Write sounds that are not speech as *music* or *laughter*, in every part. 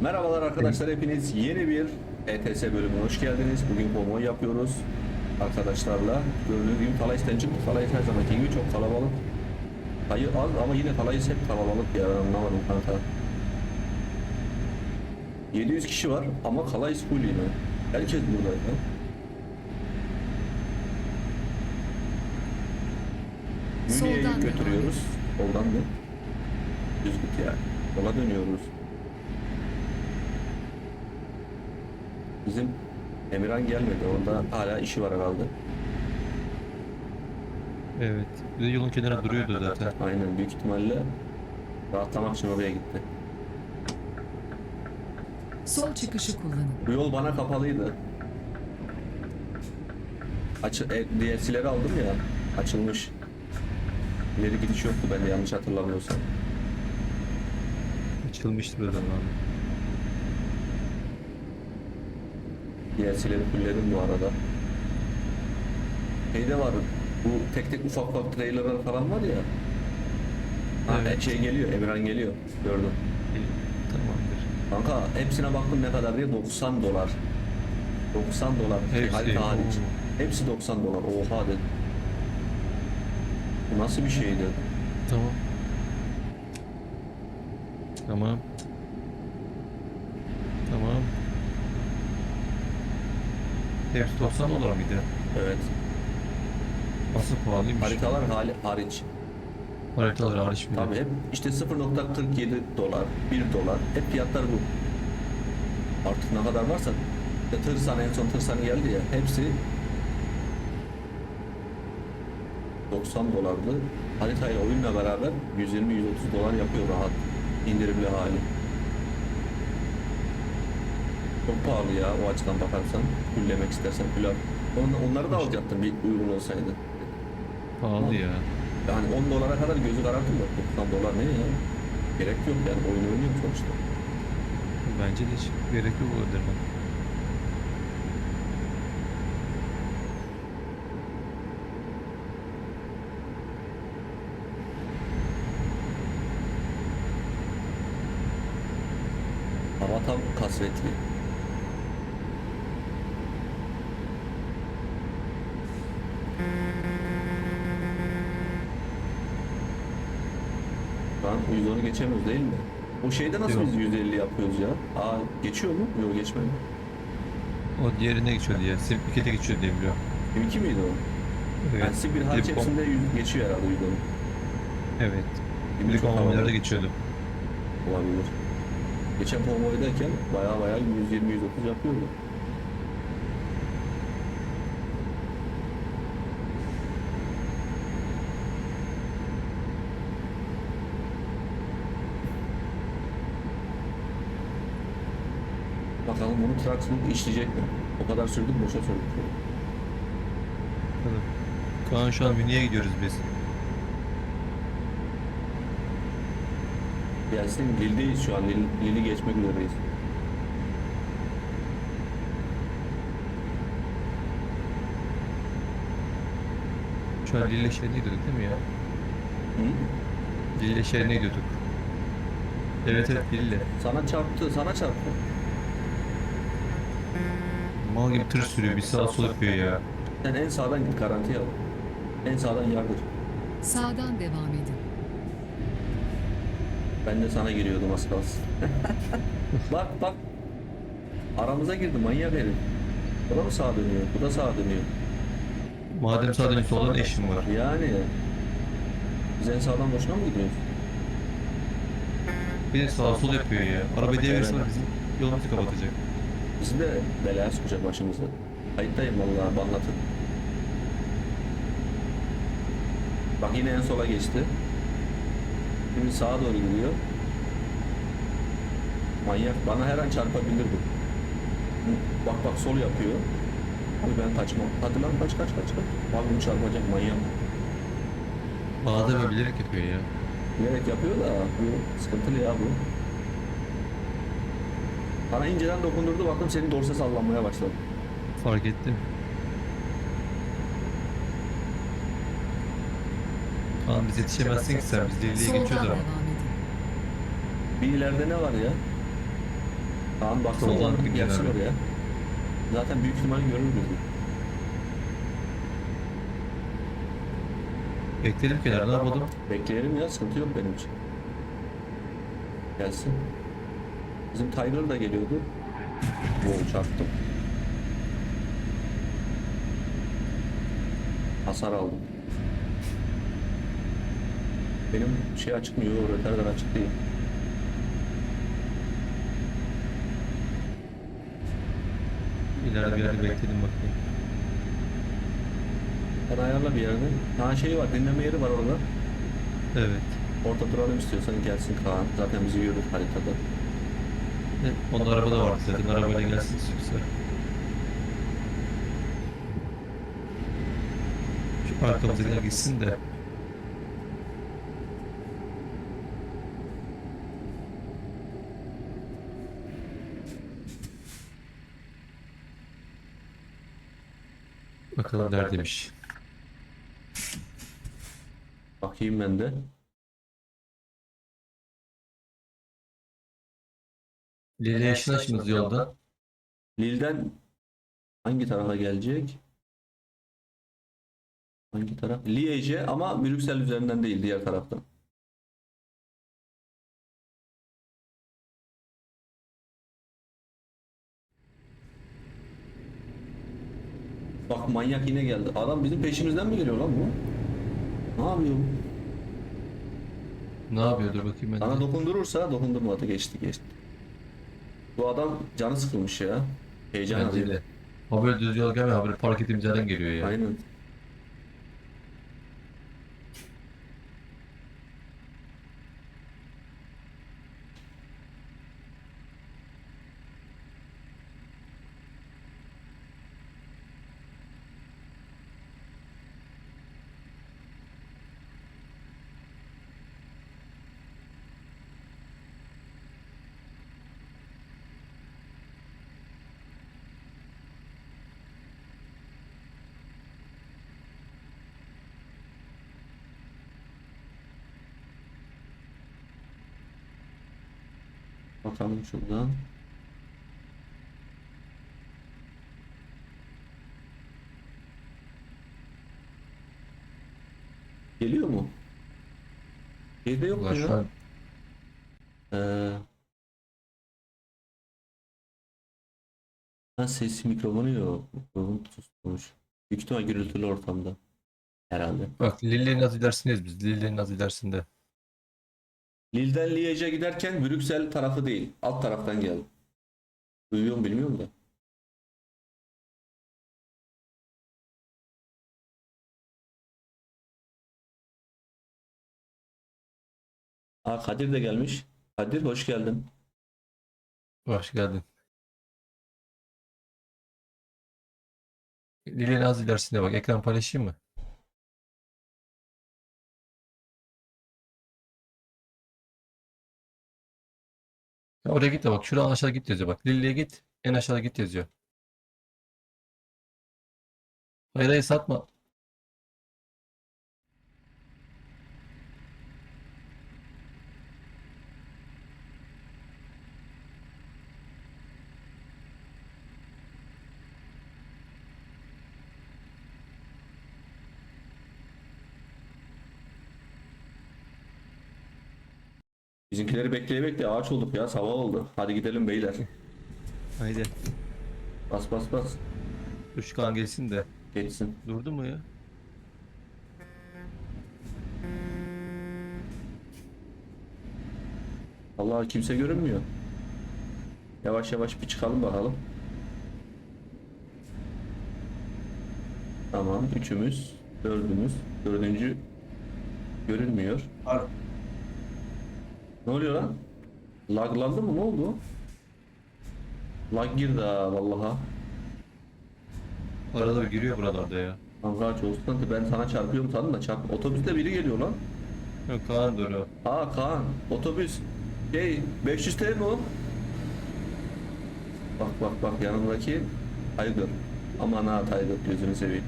Merhabalar arkadaşlar hepiniz yeni bir ETS bölümüne hoş geldiniz. Bugün konvoy yapıyoruz arkadaşlarla. Gördüğünüz gibi Talay'dan çıktık. Talay her zamanki gibi çok kalabalık. Sayı az ama yine Talay'ız hep kalabalık ya ben anlamadım kanka. 700 kişi var ama Kalayız full yine. Herkes burada ya. Soldan götürüyoruz. Soldan mı? Düz git ya. Sola dönüyoruz. Bizim Emirhan gelmedi. Onda hala işi var herhalde. Evet. Bir de yolun kenarında duruyordu zaten. Aynen büyük ihtimalle rahatlamak için oraya gitti. Sol çıkışı kullanın. Bu yol bana kapalıydı. Açı, e, DLC'leri aldım ya. Açılmış. İleri gidiş yoktu ben de yanlış hatırlamıyorsam. Açılmıştır o zaman. DLC'leri fulledim bu arada. Şeyde var. Bu tek tek ufak ufak trailerlar falan var ya. Ha, Evet. şey geliyor, Emirhan geliyor. Gördüm. Tamamdır. Kanka hepsine baktım ne kadar diye 90 dolar. 90 dolar. Şey, Hepsi, harita hariç. Hepsi 90 dolar. Oha dedim. Bu nasıl bir şeydi? Tamam. Tamam. Hepsi 90 dolar mıydı? Evet. Asıl pahalıymış. Haritalar hali hariç. Haritalar hariç de. Tabii hep işte 0.47 dolar, 1 dolar. Hep fiyatlar bu. Artık ne kadar varsa işte tırsan en son tırsan geldi ya hepsi 90 dolardı. Haritayla oyunla beraber 120-130 dolar yapıyor rahat. indirimli hali. Çok pahalı ya o açıdan bakarsan. Küllemek istersen kül al. On- Onları da alacaktım bir uygun olsaydı. Pahalı ya. Yani 10 dolara kadar gözü karartır mı? 90 dolar ne ya? Gerek yok yani oyun oynuyorum sonuçta. Bence de hiç gerek yok o ödeme. Hava tam kasvetli. Şu 110'u geçemiyoruz değil mi? O şeyde nasıl Yok. biz 150 yapıyoruz ya? Aa geçiyor mu? Yok geçmedi. O diğerine geçiyordu ya. Simplike'de geçiyor diye biliyorum. 22 miydi o? Evet. Yani hariç Bir de kom- hepsinde 100 geçiyor herhalde 110'u. Evet. Şimdi çok konvoylarda havalı geçiyordu. olabilir. Geçen konvoydayken baya baya 120-130 yapıyordu. Bakalım bunu Traxxon işleyecek mi? O kadar sürdük boşa sürdük. Bakalım. Kaan şu an Münih'e gidiyoruz biz. Gelsin Lille'deyiz şu an. Lille, geçmek üzereyiz. Şu an Lille şehrine gidiyorduk değil mi ya? Hı? Lille şehrine gidiyorduk. Evet evet Lille. Sana çarptı, sana çarptı. Mal gibi tır sürüyor bir sağa sola yapıyor ya. Sen en sağdan git garanti al. En sağdan yardır. Sağdan devam edin. Ben de sana giriyordum az kalsın. *laughs* bak bak. Aramıza girdi manyak herif. Bu da mı sağa dönüyor? Bu da sağa dönüyor. Madem sağdan üstü olan eşim var. Yani. Biz en sağdan boşuna mı gidiyoruz? Bir de sağa sola yapıyor ya. Arabayı devirirse var bizim yolumuzu kapatacak. Bizi de belaya sokacak başımıza. Kayıttayım vallahi anlatın. Bak yine en sola geçti. Şimdi sağa doğru gidiyor. Manyak bana her an çarpabilir bu. Bak bak sol yapıyor. Abi ben kaçmam. Hadi lan kaç kaç kaç kaç. Abi bunu çarpacak manyak. Bazen böyle bilerek yapıyor ya. Bilerek yapıyor da bu sıkıntılı ya bu. Bana inceden dokundurdu baktım senin dorse sallanmaya başladı. Fark ettim. Kaan biz yetişemezsin ki sen. Biz Soldan geçiyoruz devam ama. edin. Bir ileride ne var ya? Kaan baksana Soldan oradan bir abi. oraya. Zaten büyük ihtimalle görür bizi. Bekledim kenara ne yapalım? Bekleyelim ya sıkıntı yok benim için. Gelsin. Bizim Tiger da geliyordu. Wow çarptım. Hasar aldım. Benim şey açıkmıyor, röterden açık değil. İleride bir yerde bekledim bakayım. Sen ayarla bir yerde. Ha şey var, dinleme yeri var orada. Evet. Orada duralım istiyorsan gelsin Kaan. Zaten bizi görür haritada. Evet, Onun arabada vardı zaten arabayla gelsin istiyorsa. Şu arkamızdakiler gitsin de. Bakalım neredeymiş. Bakayım ben de. Lili yaşlaşmız yolda. Lille'den hangi tarafa gelecek? Hangi taraf? Liège ama Brüksel üzerinden değil diğer taraftan. Bak manyak yine geldi. Adam bizim peşimizden mi geliyor lan bu? Ne yapıyor bu? Ne yapıyor? Dur bakayım ben Sana de. dokundurursa dokundurmadı geçti geçti. Bu adam canı sıkılmış ya. Heyecan Bence arıyor. de. Böyle düz yol gelmiyor. Böyle park ettiğimiz yerden geliyor ya. Aynen. Bakalım şuradan. Geliyor mu? Şeyde yok mu ya? Ee, ha, ses mikrofonu yok. Mikrofon susmuş. Büyük ihtimal gürültülü ortamda. Herhalde. Bak Lille'nin az ilerisindeyiz biz. Lille'nin az ilerisinde. Lille'den Liège'e giderken Brüksel tarafı değil. Alt taraftan geldi. Duyuyor mu bilmiyorum da. Aa, Kadir de gelmiş. Kadir hoş geldin. Hoş geldin. Lille'nin az ilerisinde bak. Ekran paylaşayım mı? Ya oraya git de bak. Şuradan aşağı git yazıyor bak. Lille'ye git. En aşağıda git yazıyor. Hayır hayır satma. Bizimkileri bekleye bekleye ağaç olduk ya. Sabah oldu. Hadi gidelim beyler. Haydi. Bas bas bas. Şu kan gelsin de. Geçsin. Durdu mu ya? Allah kimse görünmüyor. Yavaş yavaş bir çıkalım bakalım. Tamam, üçümüz, dördümüz, dördüncü görünmüyor. Ne oluyor lan? Laglandı mı? Ne oldu? Lag girdi ha vallaha. Arada bir giriyor buralarda ya. Kanka çok sıkıntı. Ben sana çarpıyorum sandım da çarp. Otobüste biri geliyor lan. Yok Kaan dur o. Aa Kaan, otobüs. Şey, 500 TL mi o? Bak bak bak yanımdaki Tiger. Aman ha Tiger gözünü seveyim.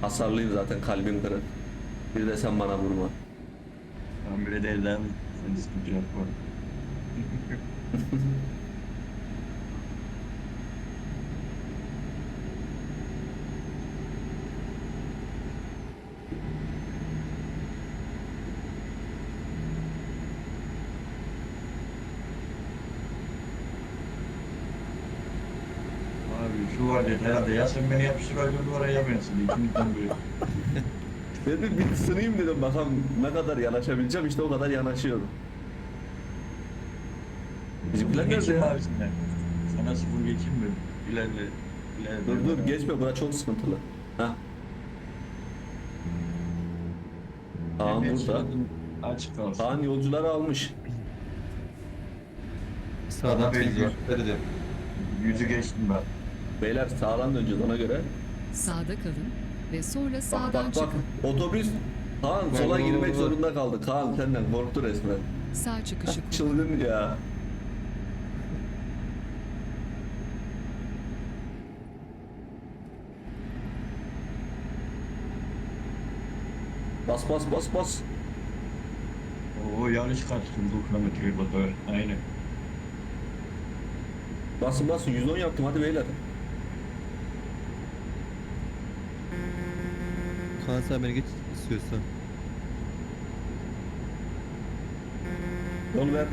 Hasarlıyım zaten kalbim kırık. Bir de sen bana vurma. Ben böyle de. Ben sıkıntı yapmam. Abi şu var ya herhalde ya sen beni yapıştır öldürdü oraya ya ben seni. İkimizden biri. *laughs* Ben de bir sınayım dedim bakalım ne kadar yanaşabileceğim işte o kadar yanaşıyorum. Bizimkiler nerede ya? abi sen. Sana sıfır geçeyim mi? İlerle. ilerle. Dur dur geçme bura çok sıkıntılı. Heh. Kaan burada. Açık kalsın. Kaan yolcuları almış. Sağdan Bana Öyle de. Yüzü geçtim ben. Beyler sağdan döneceğiz ona göre. Sağda kalın ve sonra Bak sağdan bak bak çıkın. otobüs Kaan Bak, sola bak, girmek bak, bak. zorunda kaldı. Kaan senden korktu resmen. Sağ çıkışı *laughs* kullanın. Çılgın ya. Bas bas bas bas. Oo yanlış kaçtım. 9 kilometre bakar. Aynen. Basın basın 110 yaptım hadi beyler. Kaan sen beni geç istiyorsan. Yol ver.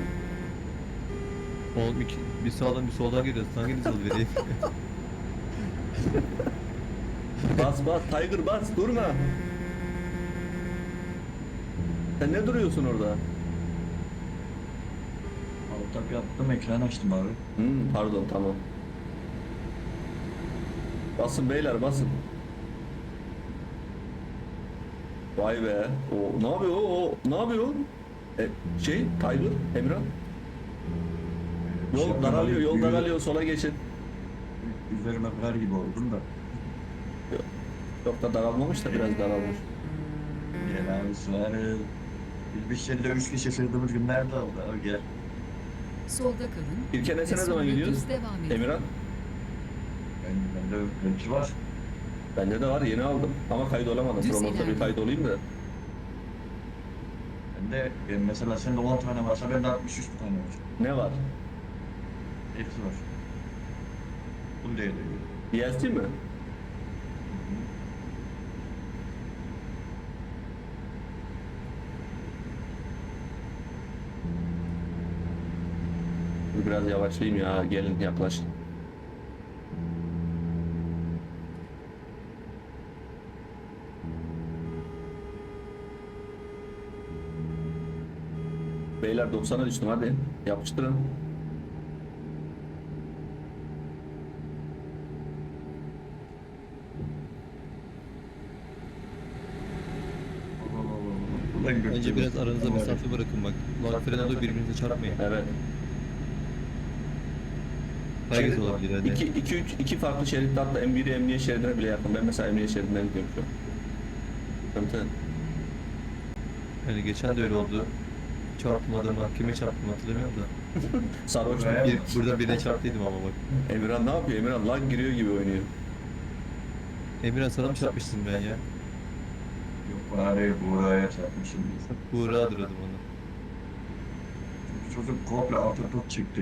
Oğlum iki, bir sağdan bir soldan geliyorsun. Hanginiz yol vereyim? *laughs* Bas bas Tiger bas durma. Sen ne duruyorsun orada? Alt yaptım ekran açtım abi. Hmm, pardon tamam. Basın beyler basın. Vay be. O ne yapıyor o? o ne yapıyor? E, şey Tiger Emran. Yol daralıyor, yol daralıyor. Sola geçin. Üzerime kar gibi oldum da. Yok da daralmamış da biraz daralmış. Bir şeyde üç kişi sığdığımız günlerde oldu abi gel. Solda kalın İlker ve ne zaman gidiyoruz? Emirhan. Ben, bende ölçü var. Bende de var yeni aldım. Ama kayıt olamadım. Düz Promot'ta bir ilerle. kayıt olayım da. Bende ben mesela sende 10 tane varsa bende 63 tane var. Ne var? Hepsi var. Bunu değil. DLC mi? Biraz yavaşlayayım ya. Gelin yaklaşın. Beyler 90'a düştüm hadi. Yapıştırın. Bence biraz aranıza mesafe bırakın bak. Lan fren oluyor birbirinize çarpmayın. Evet. Herkes olabilir hadi. İki, iki, üç, iki farklı şeritte hatta M1'i emniyet şeridine bile yakın. Ben mesela emniyet şeridinden gidiyorum şu an. Sıkıntı. Hani geçen de öyle oldu. Çarptım adamı, kime çarptım hatırlamıyorum da. *laughs* Sarhoş Buraya- Bir, burada birine çarptıydım ama bak. Emirhan ne yapıyor? Emirhan lag giriyor gibi oynuyor. Emirhan sana mı çarpmıştım ben ya? Yok bari buraya çarpmışım. Buğra'dır adım onu. Çocuk komple altı top çıktı.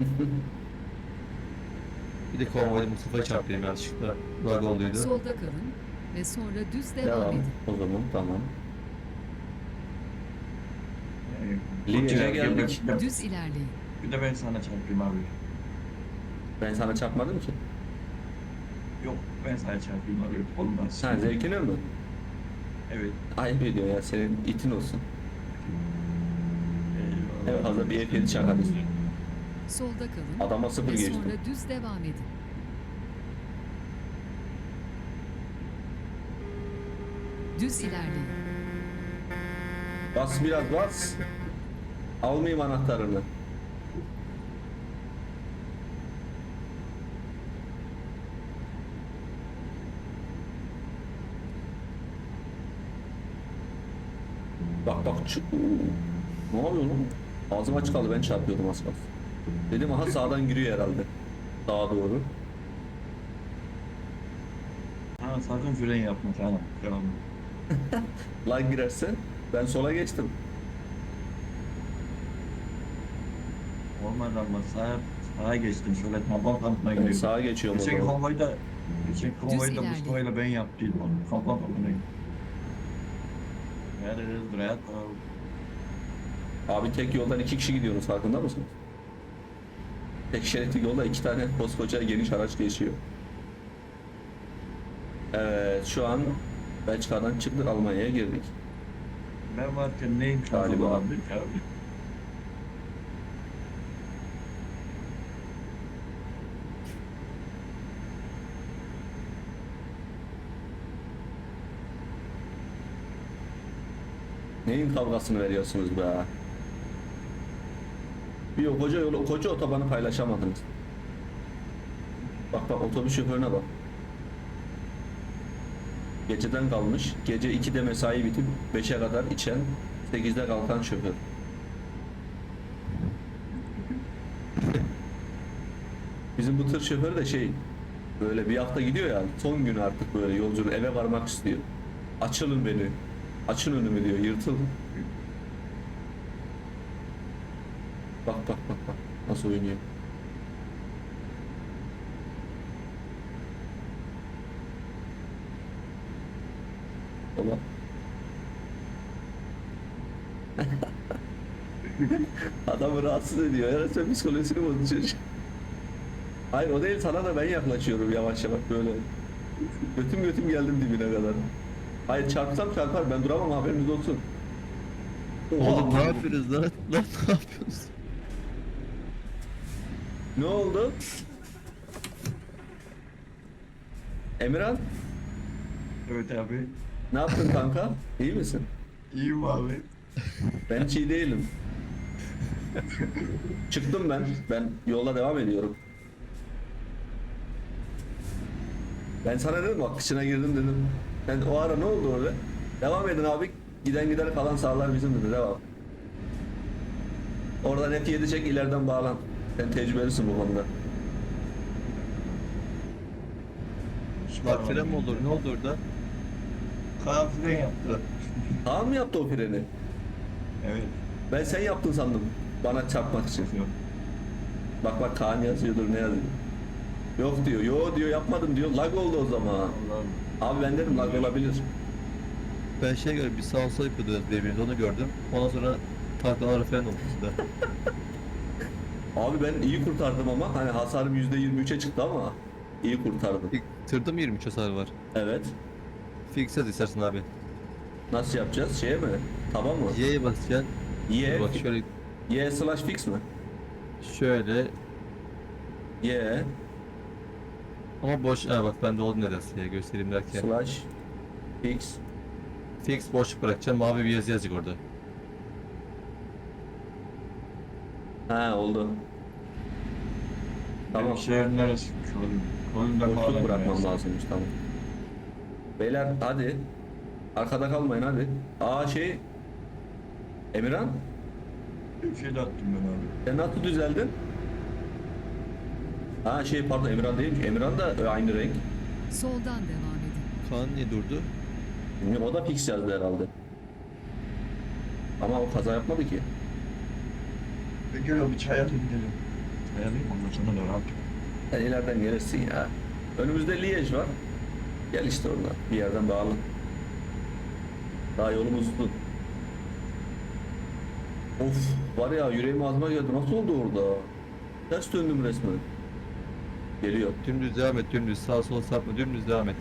*laughs* Bir de konvoyda Mustafa'ya çarptım yanlışlıkla. Lag olduydu. Solda kalın ve sonra düz devam, Devam. edin. O zaman tamam. Yani, Liège'e bu geldik. Düz ilerleyin. Bir de ben sana çarpayım abi. Ben sana çarpmadım ki. Yok ben sana çarpayım abi. Olmaz. Ha zevkine mi? Evet. Ayıp ediyor ya senin itin olsun. Eyvallah. En fazla bir F7 çakarız. Solda kalın Adama sıfır ve geçtim. sonra düz devam edin. Düz ilerleyin. Bas biraz bas. Almayayım anahtarını. Bak bak Ne yapıyor lan? Ağzım açık kaldı ben çarpıyordum az kalsın. Dedim aha sağdan giriyor herhalde. Sağa doğru. Ha sakın fren yapma tamam. Tamam. *laughs* Lan girerse ben sola geçtim. Olmaz ama sağa, sağa geçtim. Şöyle taban kampına Ben gidiyorum. sağa geçiyorum o Geçen zaman. konvoyda, geçen konvoyda ilerleyin. Mustafa'yla ben yaptıydım onu. Kampına gidiyorum. Nerede rahat ol. Abi tek yoldan iki kişi gidiyoruz farkında mısınız? Tek şeritli yolda iki tane koskoca geniş araç geçiyor. Evet şu an Belçika'dan çıktık Almanya'ya girdik. Ben varken neyin Galiba. kazanamadık abi? Neyin kavgasını veriyorsunuz be? Bir o koca yolu, koca otobanı paylaşamadınız. Bak bak otobüs şoförüne bak. Geceden kalmış. Gece 2'de mesai bitip 5'e kadar içen, 8'de kalkan şoför. Bizim bu tır şoförü de şey böyle bir hafta gidiyor ya son günü artık böyle yolculuğu eve varmak istiyor. Açılın beni. Açın önümü diyor. Yırtıl. Bak bak bak bak. Nasıl oynuyor. Baba. *laughs* Adamı rahatsız ediyor. Ya sen psikolojisini bozuyorsun. Hayır o değil sana da ben yaklaşıyorum yavaş yavaş böyle. Götüm götüm geldim dibine kadar. Hayır çarpsam çarpar ben duramam haberiniz olsun. Oğlum ne yapıyoruz lan? Lan ne yapıyoruz? Ne oldu? Emirhan Evet abi. Ne yaptın kanka? İyi misin? İyiyim abi. Ben hiç iyi değilim. Çıktım ben. Ben yola devam ediyorum. Ben sana dedim bak kışına girdim dedim. Ben o ara ne oldu orada? Devam edin abi. Giden gider kalan sağlar bizim dedi. Devam. Oradan F7 çek ileriden bağlan. Sen tecrübelisin bu konuda. Bak fren mi olur? Ne oldu orada? Kaan fren yaptı. Kaan mı yaptı o freni? Evet. Ben sen yaptın sandım. Bana çarpmak için. Bak bak Kaan yazıyordur ne yazıyor. Yok diyor. Yo diyor yapmadım diyor. Lag oldu o zaman. Allah'ım. Abi ben dedim lag olabilir. Ben şey gördüm, bir sağ sol yapıyordu birbirine onu gördüm. Ondan sonra taklalar falan oldu sizde. *laughs* Abi ben iyi kurtardım ama hani hasarım %23'e çıktı ama iyi kurtardım. İlk tırda mı 23 hasar var? Evet. Fix yaz istersin abi. Nasıl yapacağız? Şeye mi? Tamam mı? Y'ye basacaksın. Y, Bak şöyle Y slash fix mi? şöyle Y ama boş ha bak bende oldu nedense ya göstereyim derken. slash fix Fix boşluk bırakacaksın mavi bir yazı yazacak orada. Ha oldu. Tamam. Benim şehrin neresi? Kolum. Kolumda Boşluk bırakmam lazım. lazımmış tamam. Beyler hadi. Arkada kalmayın hadi. Aa şey Emirhan Bir şey de attım ben abi. sen nasıl düzeldin? Ha şey pardon Emirhan değilmiş. Emirhan da aynı renk. Soldan devam edin. Kaan niye durdu? O da fix yazdı herhalde. Ama o kaza yapmadı ki. Bir gel o bir çay alayım gidelim. Çay alayım ondan sonra da rahat. Sen ileriden gelirsin ya. Önümüzde Liège var. Gel işte oradan. Bir yerden bağlı. Daha yolumuz uzun. Of var ya yüreğim ağzıma geldi. Nasıl oldu orada? Ters döndüm resmen. Geliyor. Dümdüz devam et dümdüz sağ sol sapma dümdüz devam et.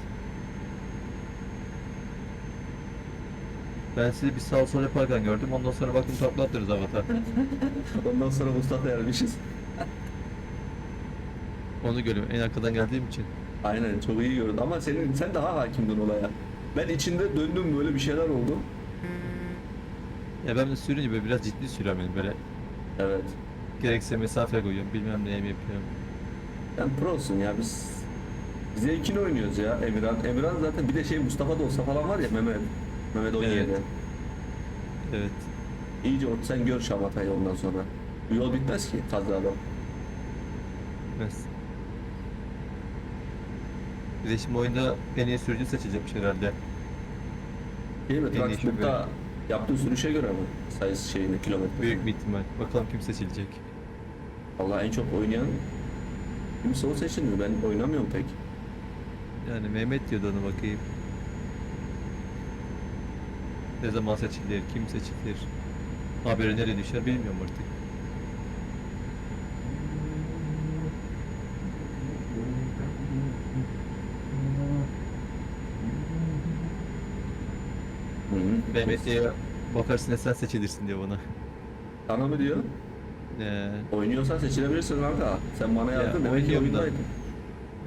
Ben sizi bir sağ sol yaparken gördüm ondan sonra baktım takla attınız havata. *laughs* Ondan sonra Mustafa yermişiz. Onu görüyorum en arkadan geldiğim için. Aynen çok iyi gördün ama senin sen daha hakimdin olaya. Ben içinde döndüm böyle bir şeyler oldu. Ya ben de sürünce böyle biraz ciddi sürüyorum yani böyle. Evet. Gerekse mesafe koyuyorum bilmem ne yapıyorum. Sen prosun ya biz zevkini oynuyoruz ya Emirhan. Emirhan zaten bir de şey Mustafa da olsa falan var ya Mehmet. Mehmet 17. Evet. Evet. İyice ot sen gör şamatayı ondan sonra. Bu yol bitmez ki kazada. Mes. Bir de şimdi oyunda en iyi sürücü seçecekmiş herhalde. Değil mi? En iyi yaptığı sürüşe göre mi? Sayısı şeyini kilometre. Büyük bir ihtimal. Bakalım kim seçilecek. Vallahi en çok oynayan kimse o seçilmiyor. Ben oynamıyorum pek. Yani Mehmet diyordu ona bakayım. Ne zaman seçilir, kim seçilir? Haberi nereye düşer bilmiyorum artık. Mehmet'e bakarsın ya sen seçilirsin diyor bana. Sana mı diyor? Ee, Oynuyorsan seçilebilirsin kanka. Sen bana Ya, yazdın demek ki oyundaydın.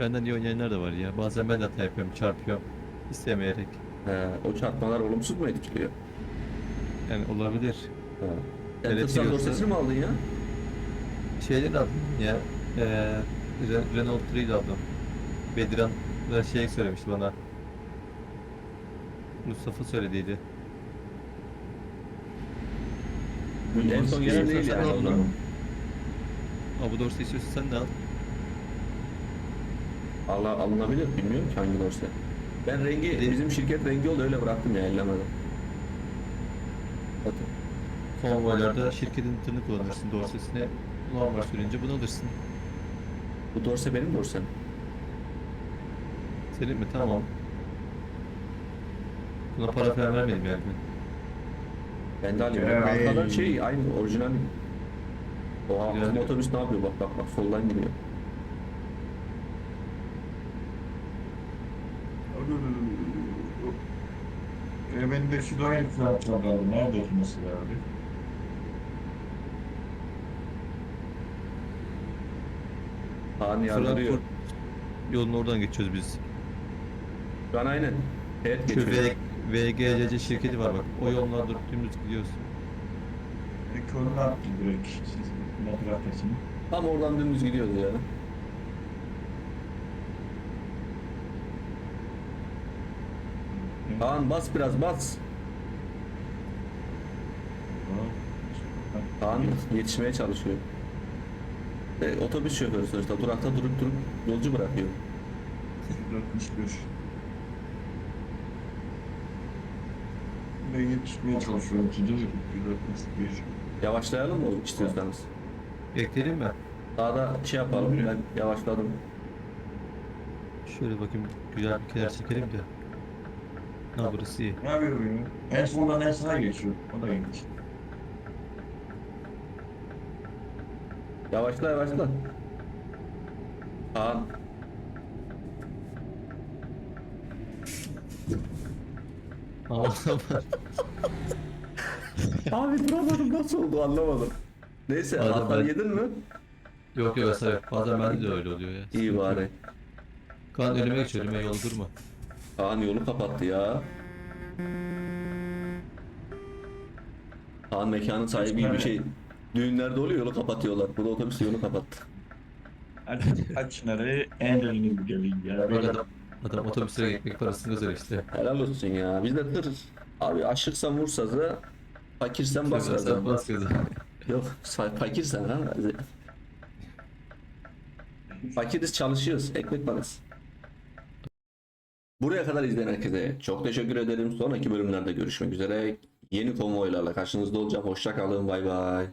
benden iyi oynayanlar da var ya. Bazen ben de hata yapıyorum, çarpıyorum. istemeyerek. He, o çarpmalar olumsuz mu etkiliyor? Yani olabilir. He. Sen Evet, tırsan biliyorsun. dorsesini mi aldın ya? Şeyleri aldım ya. Ee, Re- Renault 3'yi aldım. Bediran da şey söylemişti bana. Mustafa söylediydi. En son gelen değil yani. bu dorsa istiyorsan sen de al. Allah alınabilir bilmiyorum ki hangi dorse. Ben rengi bizim şirket rengi oldu öyle bıraktım ya ellemedim. Zaten. Konvoylarda şirketin tını kullanırsın dorsesine. Normal sürünce bunu alırsın. Bu dorse benim dorsem. Senin mi? Tamam. Buna para falan vermedim yani ben. Ben de alayım. Evet. Arkadan şey aynı orijinal. Oha bizim otobüs ne yapıyor bak bak bak soldan gidiyor. E benim de şu doyum fiyatlar abi. Nerede mesela abi? Kaan. Frankfurt yolun oradan geçiyoruz biz. An aynen. Evet Şu geçiyor. VGCC şirketi var bak. O yollarda dümdüz gidiyorsun. Konu attı direkt. Ne bırakasın? Tam oradan dümdüz gidiyordu ya. Kaan bas biraz bas. Kaan yetişmeye çalışıyor. E, otobüs şoförü sonuçta durakta durup durup yolcu bırakıyor. 61. Ben yetişmeye çalışıyorum. 161. Yavaşlayalım mı istiyorsanız? Bekleyelim mi? Daha da şey yapalım ben yavaşladım. Şöyle bakayım güzel bir kenar çekelim de. Ha burası iyi. Ne yapıyorum ya? En sondan en sona geçiyor. O da ilginç. Yavaşla yavaşla. Kaan. Abi duramadım nasıl oldu anlamadım. Neyse anahtarı ben- yedin mi? Yok yok aslında bazen bende de öyle oluyor ya. İyi bari. Kan önüme geç önüme yol durma. Kaan yolu kapattı ya. Kaan mekanın sahibi gibi bir şey. Düğünlerde oluyor yolu kapatıyorlar. Bu da otobüs yolu kapattı. Aç, aç nereye? En önüne bir geleyim ya. Bak Böyle adam, adam otobüslere gitmek parasını kazanıyor işte. Helal olsun ya. Biz de tır. Abi aşırsan vursazı, fakirsen bas gaza. Yok fa- fakirsen ha. Fakiriz çalışıyoruz. Ekmek parası. Buraya kadar izleyen herkese çok teşekkür ederim. Sonraki bölümlerde görüşmek üzere. Yeni konvoylarla karşınızda olacağım. Hoşça kalın. Bay bay.